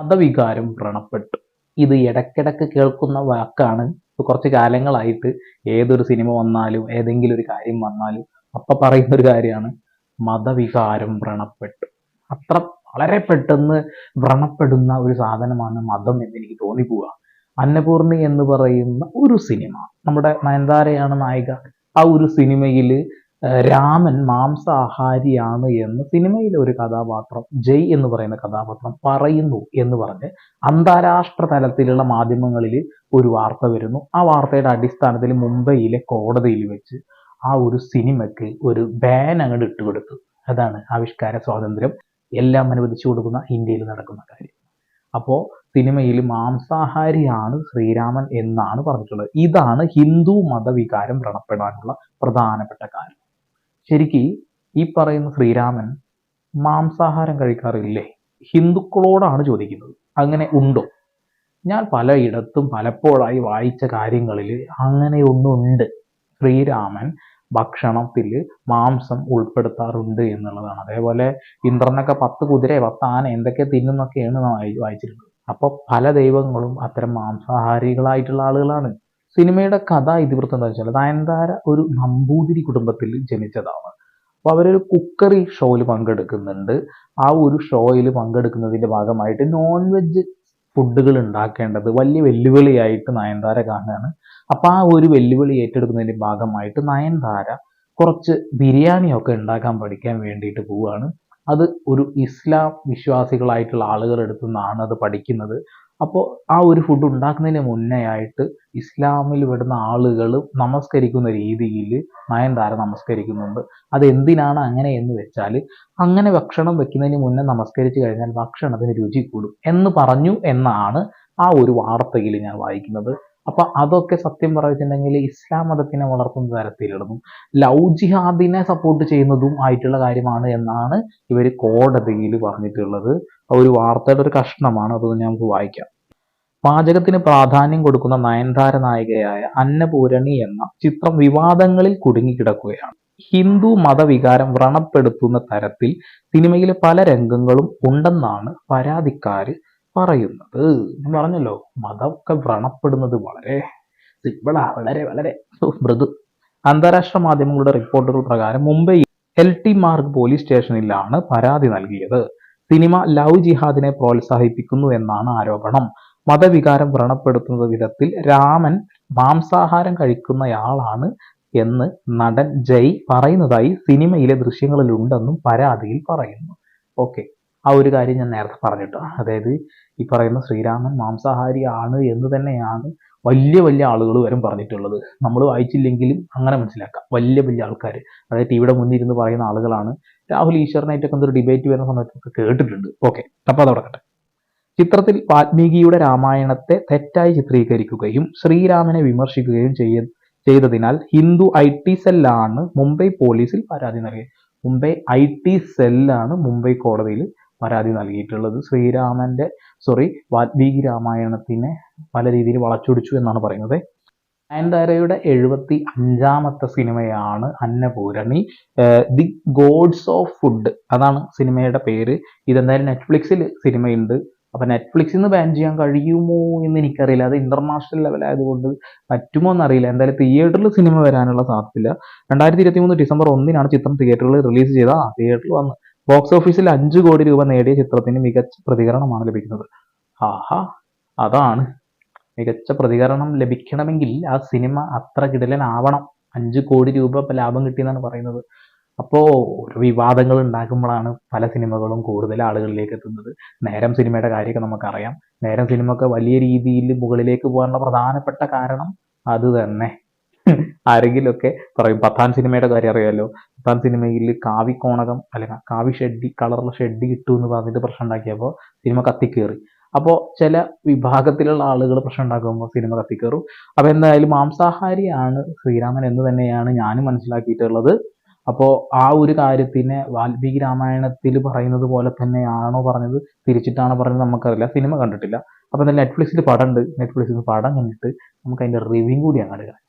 മതവികാരം വ്രണപ്പെട്ടു. ഇത് ഇടയ്ക്കിടയ്ക്ക് കേൾക്കുന്ന വാക്കാണ്. കുറച്ച് കാലങ്ങളായിട്ട് ഏതൊരു സിനിമ വന്നാലും ഏതെങ്കിലും ഒരു കാര്യം വന്നാലും അപ്പൊ പറയുന്ന ഒരു കാര്യമാണ് മതവികാരം വ്രണപ്പെട്ടു. അത്ര വളരെ പെട്ടെന്ന് വ്രണപ്പെടുന്ന ഒരു സാധനമാണ് മതം എന്ന് എനിക്ക് തോന്നിപ്പോവുക. അന്നപൂർണി എന്ന് പറയുന്ന ഒരു സിനിമ. നമ്മുടെ നയൻതാരയാണ് നായിക. ആ ഒരു സിനിമയിൽ രാമൻ മാംസാഹാരിയാണ് എന്ന് സിനിമയിലെ ഒരു കഥാപാത്രം ജയ് എന്ന് പറയുന്ന കഥാപാത്രം പറയുന്നു എന്ന് പറഞ്ഞ് അന്താരാഷ്ട്ര തലത്തിലുള്ള മാധ്യമങ്ങളിൽ ഒരു വാർത്ത വരുന്നു. ആ വാർത്തയുടെ അടിസ്ഥാനത്തിൽ മുംബൈയിലെ കോടതിയിൽ വെച്ച് ആ ഒരു സിനിമയ്ക്ക് ഒരു ബാൻ അങ്ങോട്ട് ഇട്ടുകൊടുത്തു അതാണ് ആവിഷ്കാര സ്വാതന്ത്ര്യം. എല്ലാം അനുവദിച്ചു കൊടുക്കുന്ന ഇന്ത്യയിൽ നടക്കുന്ന കാര്യം. അപ്പോൾ സിനിമയിൽ മാംസാഹാരിയാണ് ശ്രീരാമൻ എന്നാണ് പറഞ്ഞിട്ടുള്ളത്. ഇതാണ് ഹിന്ദു മതവികാരം വ്രണപ്പെടാനുള്ള പ്രധാനപ്പെട്ട കാര്യം. ശരിക്ക് ഈ പറയുന്ന ശ്രീരാമൻ മാംസാഹാരം കഴിക്കാറില്ലേ? ഹിന്ദുക്കളോടാണ് ചോദിക്കുന്നത്. അങ്ങനെ ഉണ്ടോ? ഞാൻ പലയിടത്തും പലപ്പോഴായി വായിച്ച കാര്യങ്ങളിൽ അങ്ങനെയൊന്നുണ്ട് ശ്രീരാമൻ ഭക്ഷണത്തിൽ മാംസം ഉൾപ്പെടുത്താറുണ്ട് എന്നുള്ളതാണ്. അതേപോലെ ഇന്ദ്രനൊക്കെ പത്ത് കുതിര പത്ത് ആന എന്തൊക്കെ തിന്നുന്നൊക്കെയാണ് വായിച്ചിട്ടുള്ളത് അപ്പോൾ പല ദൈവങ്ങളും അത്തരം മാംസാഹാരികളായിട്ടുള്ള ആളുകളാണ്. സിനിമയുടെ കഥ ഇതിവൃത്തം എന്താ വെച്ചാൽ നയൻതാര ഒരു നമ്പൂതിരി കുടുംബത്തിൽ ജനിച്ചതാണ്. അപ്പോൾ അവരൊരു കുക്കറി ഷോയിൽ പങ്കെടുക്കുന്നുണ്ട്. ആ ഒരു ഷോയിൽ പങ്കെടുക്കുന്നതിന്റെ ഭാഗമായിട്ട് നോൺ വെജ് ഫുഡുകൾ ഉണ്ടാക്കേണ്ടത് വലിയ വെല്ലുവിളിയായിട്ട് നയൻതാര കാണുകയാണ്. അപ്പോൾ ആ ഒരു വെല്ലുവിളി ഏറ്റെടുക്കുന്നതിന്റെ ഭാഗമായിട്ട് നയൻതാര കുറച്ച് ബിരിയാണിയൊക്കെ ഉണ്ടാക്കാൻ പഠിക്കാൻ വേണ്ടിയിട്ട് പോവുകയാണ്. അത് ഒരു ഇസ്ലാം വിശ്വാസികളായിട്ടുള്ള ആളുകളുടെ അടുത്തു നിന്നാണ് അത് പഠിക്കുന്നത്. അപ്പോൾ ആ ഒരു ഫുഡ് ഉണ്ടാക്കുന്നതിന് മുന്നേ ആയിട്ട് ഇസ്ലാമിൽ വിടുന്ന ആളുകൾ നമസ്കരിക്കുന്ന രീതിയിൽ നയൻതാര നമസ്കരിക്കുന്നുണ്ട്. അത് എന്തിനാണ് അങ്ങനെ എന്ന് വെച്ചാൽ അങ്ങനെ ഭക്ഷണം വെക്കുന്നതിന് മുന്നേ നമസ്കരിച്ചു കഴിഞ്ഞാൽ ഭക്ഷണത്തിന് രുചി കൂടും എന്ന് പറഞ്ഞു എന്നാണ് ആ ഒരു വാർത്തയിൽ ഞാൻ വായിക്കുന്നത്. അപ്പൊ അതൊക്കെ സത്യം പറഞ്ഞിട്ടുണ്ടെങ്കിൽ ഇസ്ലാം മതത്തിനെ വളർത്തുന്ന തരത്തിലുള്ളതും ലവ് ജിഹാദിനെ സപ്പോർട്ട് ചെയ്യുന്നതും ആയിട്ടുള്ള കാര്യമാണ് എന്നാണ് ഇവർ കോടതിയിൽ പറഞ്ഞിട്ടുള്ളത്. ഒരു വാർത്തയുടെ ഒരു കഷ്ണമാണ്. അത് നമുക്ക് വായിക്കാം. പാചകത്തിന് പ്രാധാന്യം കൊടുക്കുന്ന നയൻതാര നായികയായ അന്നപൂരണി എന്ന ചിത്രം വിവാദങ്ങളിൽ കുടുങ്ങിക്കിടക്കുകയാണ്. ഹിന്ദു മതവികാരം വ്രണപ്പെടുത്തുന്ന തരത്തിൽ സിനിമയിലെ പല രംഗങ്ങളും ഉണ്ടെന്നാണ് പരാതിക്കാര് പറയുന്നത് ഞാൻ പറഞ്ഞല്ലോ. മതമൊക്കെ വ്രണപ്പെടുന്നത് വളരെ സിമ്പിളാ വളരെ വളരെ മൃദു. അന്താരാഷ്ട്ര മാധ്യമങ്ങളുടെ റിപ്പോർട്ടുകൾ പ്രകാരം Mumbai L T Marg police സ്റ്റേഷനിലാണ് പരാതി നൽകിയത്. സിനിമ ലവ് ജിഹാദിനെ പ്രോത്സാഹിപ്പിക്കുന്നു എന്നാണ് ആരോപണം. മതവികാരം വ്രണപ്പെടുത്തുന്ന വിധത്തിൽ രാമൻ മാംസാഹാരം കഴിക്കുന്നയാളാണ് എന്ന് നടൻ ജയ് പറയുന്നതായി സിനിമയിലെ ദൃശ്യങ്ങളിലുണ്ടെന്നും പരാതിയിൽ പറയുന്നു. ഓക്കെ. ആ ഒരു കാര്യം ഞാൻ നേരത്തെ പറഞ്ഞിട്ടോ. അതായത് ഈ പറയുന്ന ശ്രീരാമൻ മാംസാഹാരി ആണ് എന്ന് തന്നെയാണ് വലിയ വലിയ ആളുകൾ വരും പറഞ്ഞിട്ടുള്ളത്. നമ്മൾ വായിച്ചില്ലെങ്കിലും അങ്ങനെ മനസ്സിലാക്കാം. വലിയ വലിയ ആൾക്കാർ. അതായത് ടിവിയുടെ മുന്നിൽ ഇരുന്ന് പറയുന്ന ആളുകളാണ്. രാഹുൽ ഈശ്വരനായിട്ടൊക്കെ എന്തൊരു ഡിബേറ്റ് വരുന്ന സമയത്തൊക്കെ കേട്ടിട്ടുണ്ട്. ഓക്കെ അപ്പോൾ തുടക്കട്ടെ ചിത്രത്തിൽ വാൽമീകിയുടെ രാമായണത്തെ തെറ്റായി ചിത്രീകരിക്കുകയും ശ്രീരാമനെ വിമർശിക്കുകയും ചെയ്യ ചെയ്തതിനാൽ ഹിന്ദു ഐ ടി സെല്ലാണ് മുംബൈ പോലീസിൽ പരാതി നൽകിയത്. മുംബൈ ഐ ടി സെല്ലാണ് മുംബൈ കോടതിയിൽ പരാതി നൽകിയിട്ടുള്ളത്. ശ്രീരാമന്റെ സോറി വാത്മീകി രാമായണത്തിനെ പല രീതിയിൽ വളച്ചൊടിച്ചു എന്നാണ് പറയുന്നത്. നയൻതാരയുടെ എഴുപത്തി അഞ്ചാമത്തെ സിനിമയാണ് Annapoorani. The gods of food അതാണ് സിനിമയുടെ പേര്. ഇതെന്തായാലും നെറ്റ്ഫ്ലിക്സിൽ സിനിമയുണ്ട്. അപ്പൊ നെറ്റ്ഫ്ലിക്സിൽ നിന്ന് ബാൻ ചെയ്യാൻ കഴിയുമോ എന്ന് എനിക്കറിയില്ല. അത് ഇന്റർനാഷണൽ ലെവൽ ആയതുകൊണ്ട് പറ്റുമോ എന്നറിയില്ല. എന്തായാലും തിയേറ്ററിൽ സിനിമ വരാനുള്ള സാധ്യതയില്ല. രണ്ടായിരത്തി ഇരുപത്തി മൂന്ന് ഡിസംബർ ഒന്നിനാണ് ചിത്രം തിയേറ്ററിൽ റിലീസ് ചെയ്ത തിയേറ്ററിൽ വന്ന് ബോക്സ് ഓഫീസിൽ അഞ്ച് കോടി രൂപ നേടിയ ചിത്രത്തിന് മികച്ച പ്രതികരണമാണ് ലഭിക്കുന്നത്. ആഹാ അതാണ്. മികച്ച പ്രതികരണം ലഭിക്കണമെങ്കിൽ ആ സിനിമ അത്ര കിടലനാവണം. അഞ്ച് കോടി രൂപ ലാഭം കിട്ടിയെന്നാണ് പറയുന്നത്. അപ്പോൾ വിവാദങ്ങൾ ഉണ്ടാക്കുമ്പോഴാണ് പല സിനിമകളും കൂടുതൽ ആളുകളിലേക്ക് എത്തുന്നത്. നേരം സിനിമയുടെ കാര്യമൊക്കെ നമുക്കറിയാം. നേരം സിനിമ ഒക്കെ വലിയ രീതിയിൽ മുകളിലേക്ക് പോകാനുള്ള പ്രധാനപ്പെട്ട കാരണം അത് തന്നെ. ആരെങ്കിലുമൊക്കെ പറയും പത്താം സിനിമയുടെ കാര്യം അറിയാമല്ലോ പത്താം സിനിമയിൽ കാവി കോണകം അല്ലെങ്കിൽ കാവി ഷെഡ്ഡി കളറുള്ള ഷെഡ് കിട്ടും എന്ന് പറഞ്ഞിട്ട് പ്രശ്നം ഉണ്ടാക്കിയപ്പോൾ സിനിമ കത്തിക്കേറി. അപ്പോൾ ചില വിഭാഗത്തിലുള്ള ആളുകൾ പ്രശ്നം ഉണ്ടാക്കുമ്പോൾ സിനിമ കത്തിക്കേറും. അപ്പോൾ എന്തായാലും മാംസാഹാരിയാണ് ശ്രീരാമൻ എന്ന് തന്നെയാണ് ഞാനും മനസ്സിലാക്കിയിട്ടുള്ളത്. അപ്പോൾ ആ ഒരു കാര്യത്തിനെ വാൽമീകി രാമായണത്തിൽ പറയുന്നത് പോലെ തന്നെയാണോ പറഞ്ഞത്? തിരിച്ചിട്ടാണോ പറഞ്ഞത് നമുക്കറിയില്ല. സിനിമ കണ്ടിട്ടില്ല. അപ്പോൾ നെറ്റ്ഫ്ലിക്സിൽ പടം ഉണ്ട്. നെറ്റ്ഫ്ലിക്സിൽ പടം കണ്ടിട്ട് നമുക്ക് അതിന്റെ റിവ്യൂ കൂടി അങ്ങോട്ട്